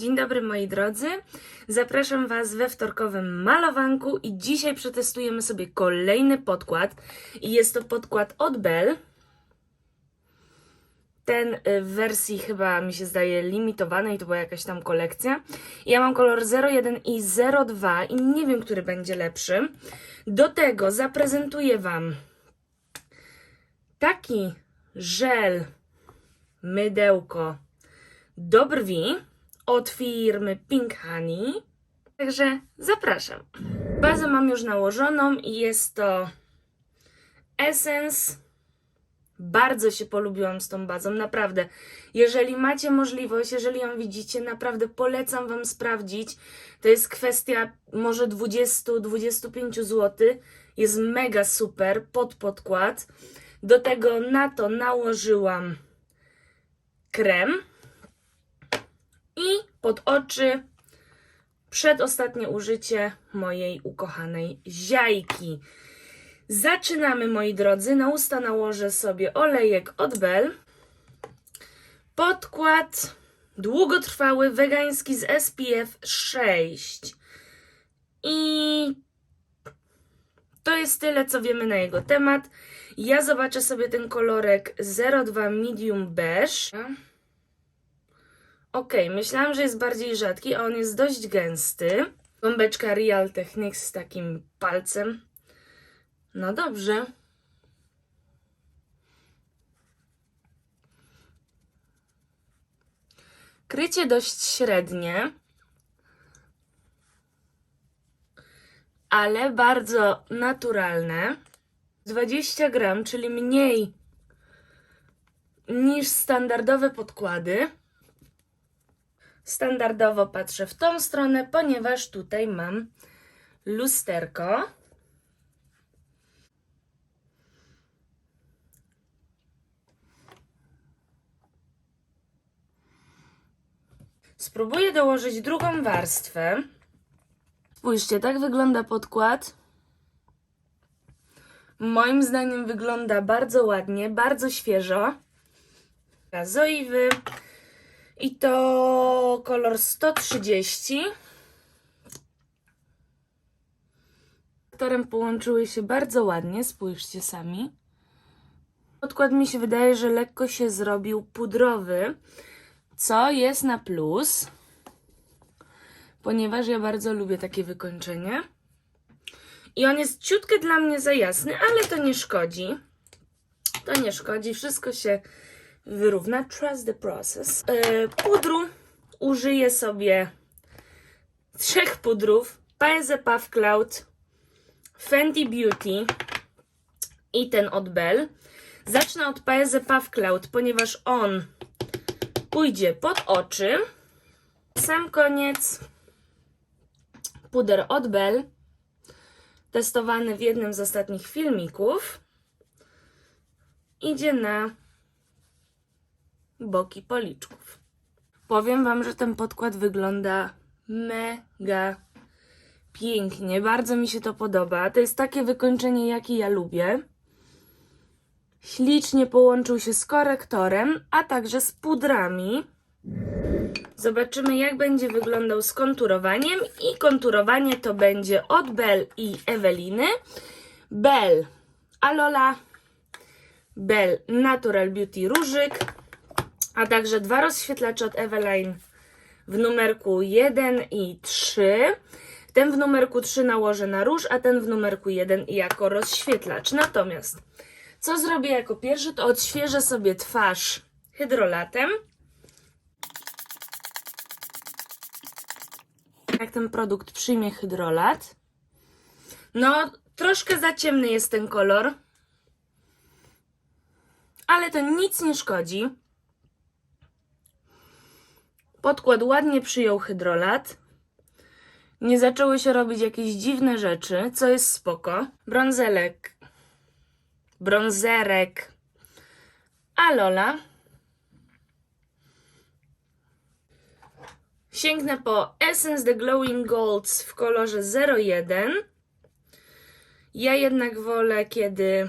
Dzień dobry moi drodzy. Zapraszam Was we wtorkowym malowanku i dzisiaj przetestujemy sobie kolejny podkład. I jest to podkład od Bell. Ten y, w wersji chyba mi się zdaje limitowanej, to była jakaś tam kolekcja. Ja mam kolor 01 i 02 i nie wiem, który będzie lepszy. Do tego zaprezentuję Wam taki żel, mydełko do brwi od firmy Pink Honey. Także zapraszam. Bazę mam już nałożoną i jest to Essence. Bardzo się polubiłam z tą bazą, naprawdę. Jeżeli macie możliwość, jeżeli ją widzicie, naprawdę polecam Wam sprawdzić. To jest kwestia może 20-25 zł. Jest mega super pod podkład. Do tego na to nałożyłam krem i pod oczy przedostatnie użycie mojej ukochanej ziajki. Zaczynamy, moi drodzy. Na usta nałożę sobie olejek od Bell. Podkład długotrwały, wegański z SPF 6. I to jest tyle, co wiemy na jego temat. Ja zobaczę sobie ten kolorek 02 Medium Beige. Ok, myślałam, że jest bardziej rzadki, a on jest dość gęsty. Gąbeczka Real Techniques z takim palcem. No dobrze. Krycie dość średnie, ale bardzo naturalne. 20 gram, czyli mniej niż standardowe podkłady. Standardowo patrzę w tą stronę, ponieważ tutaj mam lusterko. Spróbuję dołożyć drugą warstwę. Spójrzcie, tak wygląda podkład. Moim zdaniem wygląda bardzo ładnie, bardzo świeżo. Gazoiwy. I to kolor 130. Kolorem połączyły się bardzo ładnie, spójrzcie sami. Podkład mi się wydaje, że lekko się zrobił pudrowy, co jest na plus, ponieważ ja bardzo lubię takie wykończenie. I on jest ciutkę dla mnie za jasny, ale to nie szkodzi. To nie szkodzi, wszystko się wyrówna. Trust the process. Yy, pudru użyję sobie trzech pudrów. Paese Puff Cloud, Fenty Beauty i ten od Bell. Zacznę od Paese Puff Cloud, ponieważ on pójdzie pod oczy. Sam koniec puder od Bell, testowany w jednym z ostatnich filmików. Idzie na boki policzków. Powiem Wam, że ten podkład wygląda mega pięknie. Bardzo mi się to podoba. To jest takie wykończenie, jakie ja lubię. Ślicznie połączył się z korektorem, a także z pudrami. Zobaczymy, jak będzie wyglądał z konturowaniem. I konturowanie to będzie od Bell i Eweliny. Bell Alola, Bell Natural Beauty Różyk, a także dwa rozświetlacze od Eveline w numerku 1 i 3. Ten w numerku 3 nałożę na róż, a ten w numerku 1 jako rozświetlacz. Natomiast co zrobię jako pierwszy, to odświeżę sobie twarz hydrolatem. Jak ten produkt przyjmie hydrolat. No, troszkę za ciemny jest ten kolor, ale to nic nie szkodzi. Podkład ładnie przyjął hydrolat. Nie zaczęły się robić jakieś dziwne rzeczy, co jest spoko. Brązelek. Brązerek. Alola. Sięgnę po Essence The Glowing Golds w kolorze 01. Ja jednak wolę, kiedy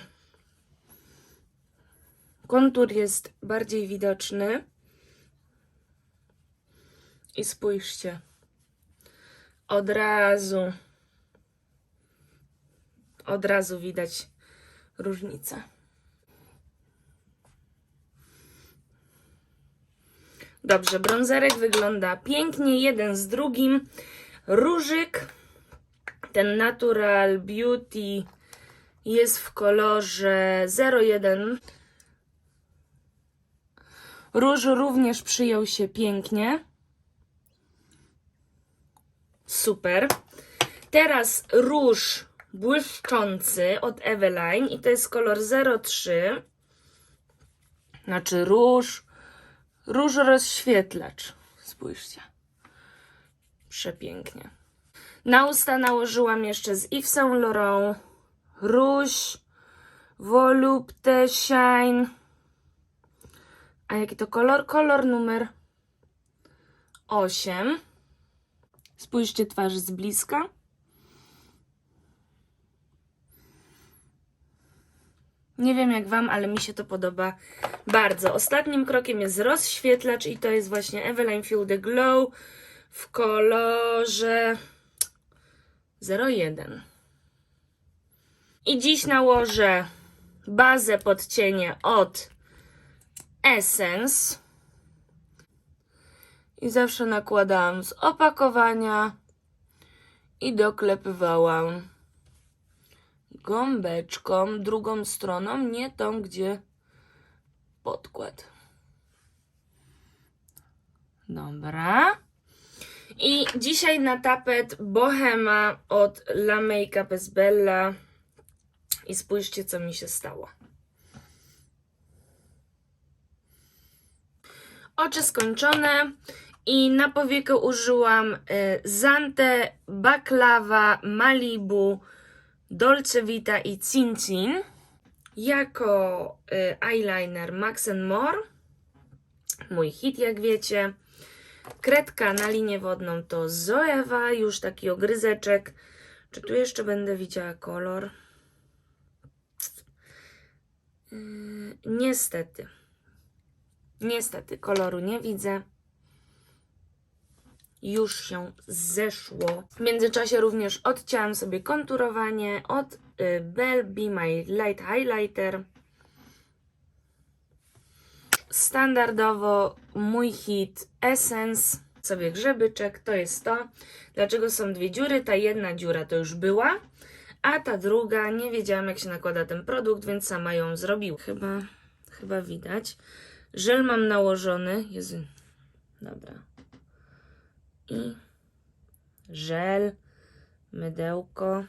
kontur jest bardziej widoczny. I spójrzcie. Od razu. Od razu widać różnicę. Dobrze, brązerek wygląda pięknie, jeden z drugim. Różyk, ten Natural Beauty jest w kolorze 01. Róż również przyjął się pięknie. Super. Teraz róż błyszczący od Eveline i to jest kolor 03. Znaczy róż, róż rozświetlacz. Spójrzcie. Przepięknie. Na usta nałożyłam jeszcze z Yves Saint Laurent róż Volupte Shine. A jaki to kolor? Kolor numer 8. Spójrzcie twarz z bliska. Nie wiem jak Wam, ale mi się to podoba bardzo. Ostatnim krokiem jest rozświetlacz i to jest właśnie Eveline Fuel The Glow w kolorze 01. I dziś nałożę bazę pod cienie od Essence. I zawsze nakładałam z opakowania i doklepywałam gąbeczką, drugą stroną, nie tą, gdzie podkład. Dobra. I dzisiaj na tapet Bohema od La Makeup z Bella. I spójrzcie, co mi się stało. Oczy skończone i na powiekę użyłam y, Zante, Baklava, Malibu, Dolce Vita i Cin Cin. Jako y, eyeliner Max More. Mój hit, jak wiecie. Kredka na linię wodną to Zoewa, już taki ogryzeczek. Czy tu jeszcze będę widziała kolor? Yy, niestety. Niestety, koloru nie widzę. Już się zeszło. W międzyczasie również odcięłam sobie konturowanie od y, Bell Be My Light Highlighter. Standardowo mój hit Essence. Sobie grzebyczek, to jest to. Dlaczego są dwie dziury? Ta jedna dziura to już była, a ta druga nie wiedziałam jak się nakłada ten produkt, więc sama ją zrobiłam. Chyba, chyba widać. Żel mam nałożony. Jezu. Dobra. I żel, mydełko.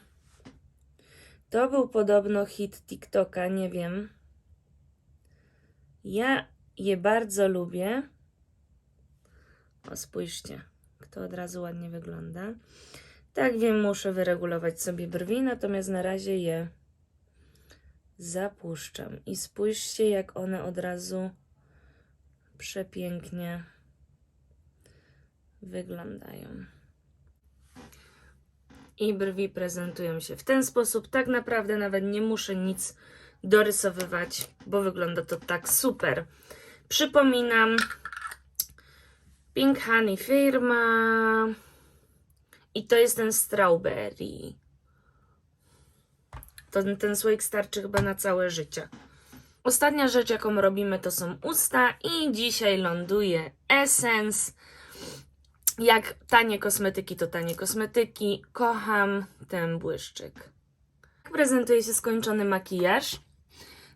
To był podobno hit TikToka, nie wiem. Ja je bardzo lubię. O, spójrzcie, kto od razu ładnie wygląda. Tak wiem, muszę wyregulować sobie brwi, natomiast na razie je zapuszczam. I spójrzcie, jak one od razu przepięknie wyglądają. I brwi prezentują się w ten sposób. Tak naprawdę nawet nie muszę nic dorysowywać, bo wygląda to tak super. Przypominam, Pink Honey firma i to jest ten strawberry. To, ten słoik starczy chyba na całe życie. Ostatnia rzecz, jaką robimy, to są usta i dzisiaj ląduje Essence. Jak tanie kosmetyki, to tanie kosmetyki. Kocham ten błyszczyk. Prezentuje się skończony makijaż?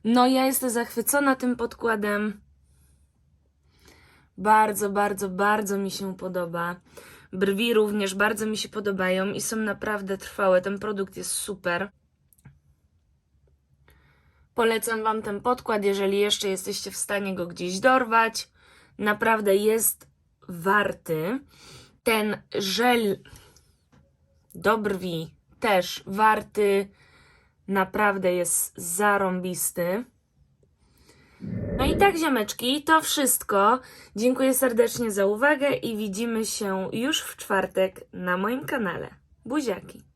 No, ja jestem zachwycona tym podkładem. Bardzo, bardzo, bardzo mi się podoba. Brwi również bardzo mi się podobają i są naprawdę trwałe. Ten produkt jest super. Polecam Wam ten podkład, jeżeli jeszcze jesteście w stanie go gdzieś dorwać. Naprawdę jest warty. Ten żel do brwi też warty. Naprawdę jest zarąbisty. No i tak, ziomeczki, to wszystko. Dziękuję serdecznie za uwagę i widzimy się już w czwartek na moim kanale. Buziaki.